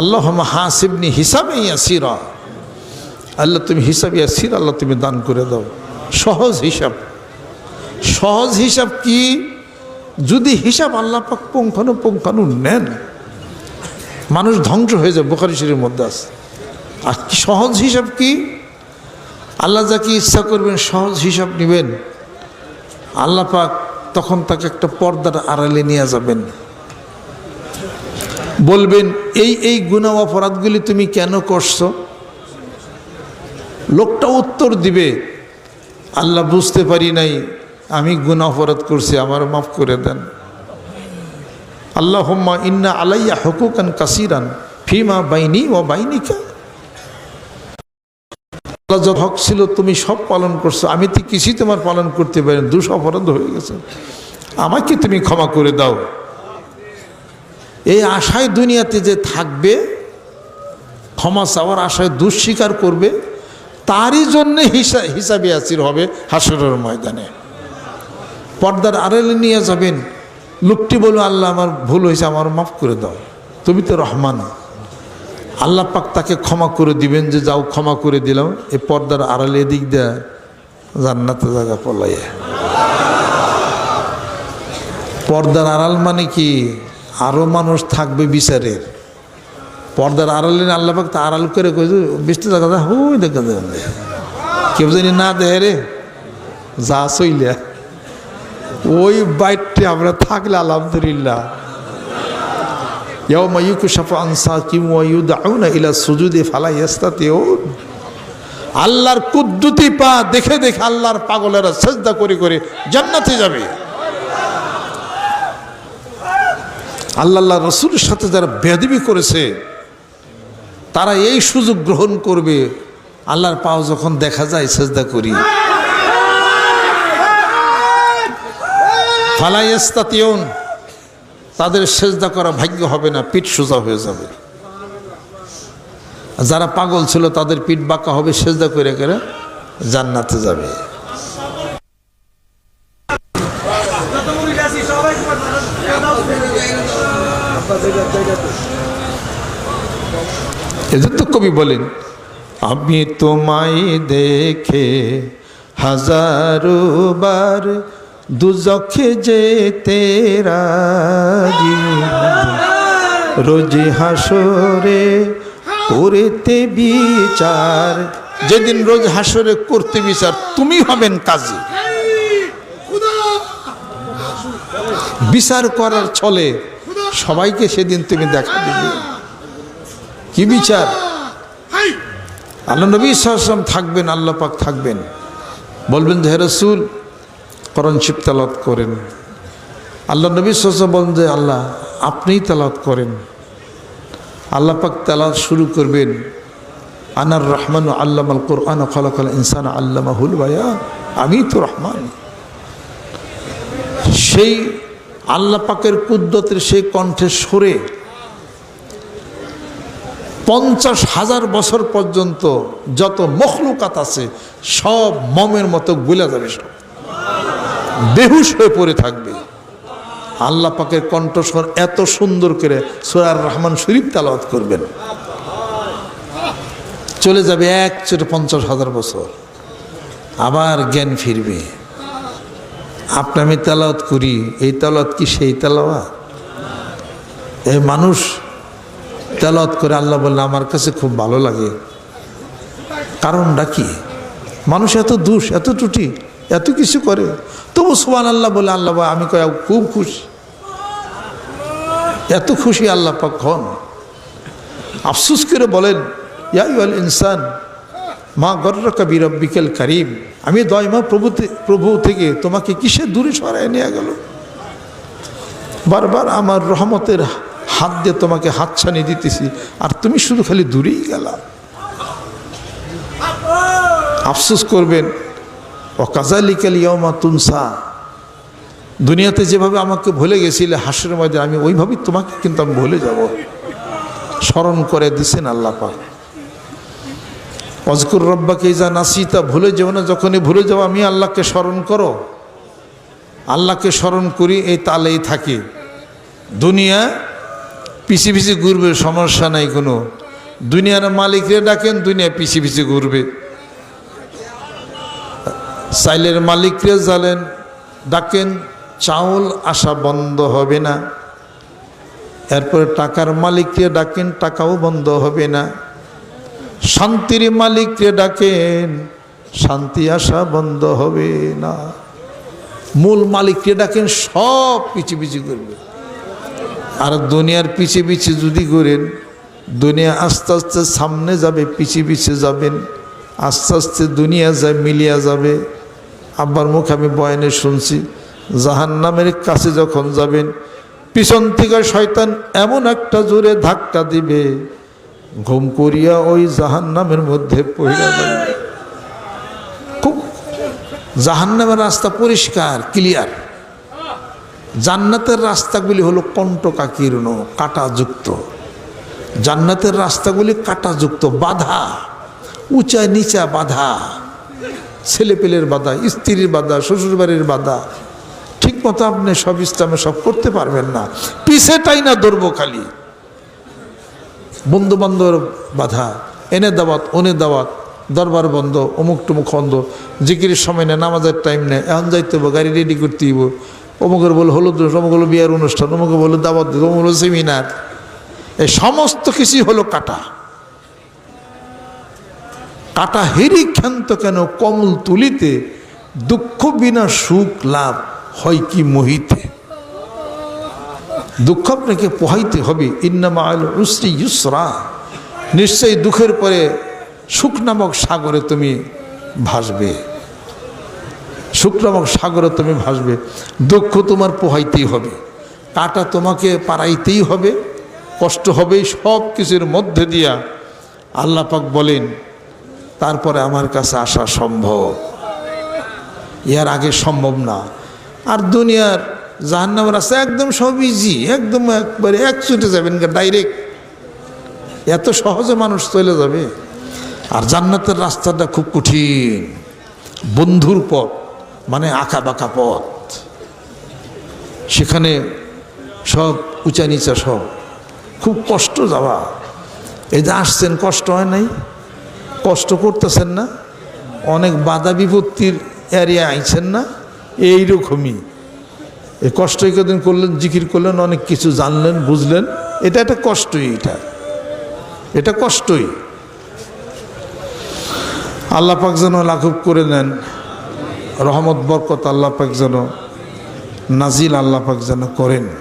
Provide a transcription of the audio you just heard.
আল্লাহ হাসিবনি হিসাবে ইয়াসিরা। আল্লাহ তুমি হিসাব ইয়াসির, আল্লাহ তুমি দান করে দাও। সহজ হিসাব। সহজ হিসাব কি? যদি হিসাব আল্লাহ পাক পুঙ্খানু পুঙ্খানু নেন, মানুষ ধ্বংস হয়ে যায় বোখারি শরীর মধ্যে আছে। আর সহজ হিসাব কি? আল্লাহ যাকে ইচ্ছা করবেন, সহজ হিসাব নেবেন। আল্লাহ পাক তখন তাকে একটা পর্দার আড়ালে নিয়ে যাবেন। বলবেন, এই এই গুণা অপরাধগুলি তুমি কেন করছ? লোকটা উত্তর দিবে, আল্লাহ বুঝতে পারি নাই, আমি গুণা অপরাধ করছি আমার মাফ করে দেন। আল্লাহ হোম্মা ইন্না আলাইয়া হকুকান কাসিরান ফিমা বাইনি ও বাইনিকা। আল্লাহ যত হক ছিল, তুমি সব পালন করছ, আমি তো কিছুই তোমার পালন করতে পারি। দুষ অপরাধ হয়ে গেছে। আমাকে তুমি ক্ষমা করে দাও। এই আশায় দুনিয়াতে যে থাকবে, ক্ষমা চাওয়ার আশায় দুঃস্বীকার করবে, তারই জন্য হিসা, হিসাবে আসির হবে হাসরের ময়দানে। পর্দার আড়ালে নিয়ে যাবেন। লোকটি বলবে আল্লাহ, আমার ভুল হয়েছে, আমার মাফ করে দাও। তুমি তো রহমান। আল্লাহ পাক তাকে ক্ষমা করে দিবেন যে যাও, ক্ষমা করে দিলাম। এই পর্দার আড়ালে এদিক দেয়া জান্নাতে জায়গা পলাইয়া। পর্দার আড়াল মানে কি? আরও মানুষ থাকবে বিচারের। পর্দার আড়ালে আল্লাপাক তা আড়াল করে কইছে বৃষ্টি দেখা যায়, হুই দেখা যায় কেউ জানি না দেয় রে, যা চইলে। ওই বাইটটি আমরা থাকলে আলহামদুলিল্লাহ। ইয়াও মাইকু সাফা আনসা কিম ওয়ু দাও না ইলা সুজুদে ফালা তেও আল্লাহর কুদ্দুতি পা দেখে দেখে আল্লাহর পাগলেরা সেজদা করে করে জান্নাতে যাবে। আল্লাহ রসুলের সাথে যারা বেদবি করেছে, তারা এই সুযোগ গ্রহণ করবে, আল্লাহর পাও যখন দেখা যায় সেজদা করি। ফালাইস্তাতিয়ন তাদের সেজদা করা ভাগ্য হবে না, পিঠ সোজা হয়ে যাবে। যারা পাগল ছিল, তাদের পিঠ বাঁকা হবে, সেজদা করে করে জান্নাতে যাবে। তো কবি বলেন, আমি তোমায় দেখে হাজারো বার দুজখে যেতে রাজি রোজ হাসরে করতে বিচার, যেদিন রোজ হাসরে করতে বিচার, তুমি হবেন কাজী। বিচার করার ছলে সবাইকে সেদিন তুমি দেখা দিবে। কি বিচার? আল্লাহ নবী সাহসাম থাকবেন আল্লাহ পাক থাকবেন। বলবেন যে হে রসুল করণ শিব তালাত করেন। আল্লাহ নবী সাহসাম বলেন যে আল্লাহ আপনিই তালাত করেন। আল্লাহ পাক তালাত শুরু করবেন। আনার রহমান আল্লাম আল কোরআন খলাকাল ইনসান আল্লাহ আল্লামাহুল ভাইয়া আমি তো রহমান। সেই আল্লাহ পাকের কুদ্দতের সেই কণ্ঠে সরে পঞ্চাশ হাজার বছর পর্যন্ত যত মখলুকাত আছে, সব মমের মতো গুলা যাবে সব। বেহুশ হয়ে পড়ে থাকবে। আল্লাহ পাকের কণ্ঠস্বর এত সুন্দর করে সোরার রহমান শরীফ তালাওয়াত করবেন। চলে যাবে এক চোটে পঞ্চাশ হাজার বছর। আবার জ্ঞান ফিরবে। আপনি আমি তালাওয়াত করি, এই তালাওয়াত কি সেই তালাওয়াত? এই মানুষ তেলত করে আল্লাহ বললে, আমার কাছে খুব ভালো লাগে। কারণটা কি? মানুষ এত দুষ, এত ত্রুটি, এত কিছু করে। তবু সোমান আল্লাহ বলে, আল্লাহ আমি কয়া, খুব খুশি। এত খুশি আল্লাহ পাক হন। আফসুস করে বলেন ইয়াল ইনসান মা গর্র কবি রব্বিকেল করিম। আমি দয় মা প্রভু প্রভু থেকে তোমাকে কিসে দূরে সরায় নিয়ে গেল? বারবার আমার রহমতের হাত দিয়ে তোমাকে হাতছানি দিতেছি, আর তুমি শুধু খালি দূরেই গেলা। আফসোস করবেন ও কাজালিকাল ইয়মা তুনসা। দুনিয়াতে যেভাবে আমাকে ভুলে গেছিলে হাসের মধ্যে আমি ওইভাবেই তোমাকে কিন্তু আমি ভুলে যাব। স্মরণ করে দিছেন আল্লাহ পাক। অজকুর রব্বাকে যা নাসিতা, ভুলে যাও না, যখনই ভুলে যাও, আমি আল্লাহকে স্মরণ করো। আল্লাহকে স্মরণ করি, এই তালেই থাকি। দুনিয়া পিছি পিছি ঘুরবে, সমস্যা নাই কোনো। দুনিয়ার মালিকরে ডাকেন, দুনিয়া পিছি পিছি ঘুরবে। চাইলের মালিকরে জালেন ডাকেন, চাউল আসা বন্ধ হবে না। এরপরে টাকার মালিককে ডাকেন, টাকাও বন্ধ হবে না। শান্তির মালিককে ডাকেন, শান্তি আসা বন্ধ হবে না। মূল মালিককে ডাকেন, সব পিছি পিছি করবে। আর দুনিয়ার পিছে পিছে যদি করেন, দুনিয়া আস্তে আস্তে সামনে যাবে, পিছে পিছে যাবেন, আস্তে আস্তে দুনিয়া যায়, মিলিয়া যাবে। আব্বার মুখ আমি বয়ানে শুনছি জাহান নামের কাছে যখন যাবেন, পিছন থেকে শয়তান এমন একটা জোরে ধাক্কা দিবে ঘুম করিয়া ওই জাহান নামের মধ্যে খুব জাহান নামের রাস্তা পরিষ্কার ক্লিয়ার জান্নাতের রাস্তাগুলি হলো কণ্টকাকীর্ণ, কাটাযুক্ত। জান্নাতের রাস্তাগুলি কাটাযুক্ত, বাধা। উঁচা নিচা বাধা। ছেলেপেলের বাধা, স্ত্রীর বাধা, শ্বশুরবাড়ির বাধা। ঠিক মতো আপনি সব ইসলামে সব করতে পারবেন না। পিছেটাই না খালি। বন্ধু বান্ধবের বাধা, এনে দাওয়াত, ওনে দাওয়াত, দরবার বন্ধ অমুক টুমুক বন্ধ জিকিরের সময় নেই, নামাজের টাইম নেই, এখন যাইতে হব গাড়ি রেডি করতে হইব। অমুকের বলে হলুদ অমুক হলো বিয়ার অনুষ্ঠান অমুকে বলে দাওয়াত অমুক হলো সেমিনার এই সমস্ত কিছুই হলো কাটা। কাটা হেরি ক্ষান্ত কেন? কমল তুলিতে দুঃখ বিনা সুখ লাভ হয় কি মোহিতে? দুঃখ আপনাকে পোহাইতে হবে। ইন্নামা আল উসরি ইউসরা। নিশ্চয়ই দুঃখের পরে সুখ নামক সাগরে তুমি ভাসবে। সুখ নামক সাগরে তুমি ভাসবে। দুঃখ তোমার পোহাইতেই হবে। কাটা তোমাকে পারাইতেই হবে। কষ্ট হবে সব কিছুর মধ্যে দিয়া আল্লাহ পাক বলেন, তারপরে আমার কাছে আসা সম্ভব। ইয়ার আগে সম্ভব না। আর দুনিয়ার জাহান্নাম রাস্তা একদম সব ইজি একদম একবারে এক ছুটে যাবেন ডাইরেক্ট এত সহজে মানুষ চলে যাবে। আর জান্নাতের রাস্তাটা খুব কঠিন, বন্ধুর পথ মানে আঁকা বাঁকা পথ। সেখানে সব উঁচা নিচা সব, খুব কষ্ট যাওয়া। এই যে আসছেন, কষ্ট হয় নাই? কষ্ট করতেছেন না? অনেক বাধা বিপত্তির এরিয়া আইছেন না? এইরকমই। এই কষ্টই কদিন করলেন, জিকির করলেন, অনেক কিছু জানলেন, বুঝলেন। এটা একটা কষ্টই এটা। এটা কষ্টই। আল্লাহ পাক যেন লাঘব করে নেন রহমত, বরকত আল্লাহ পাক যেন নাজিল আল্লাহ পাক যেন করেন।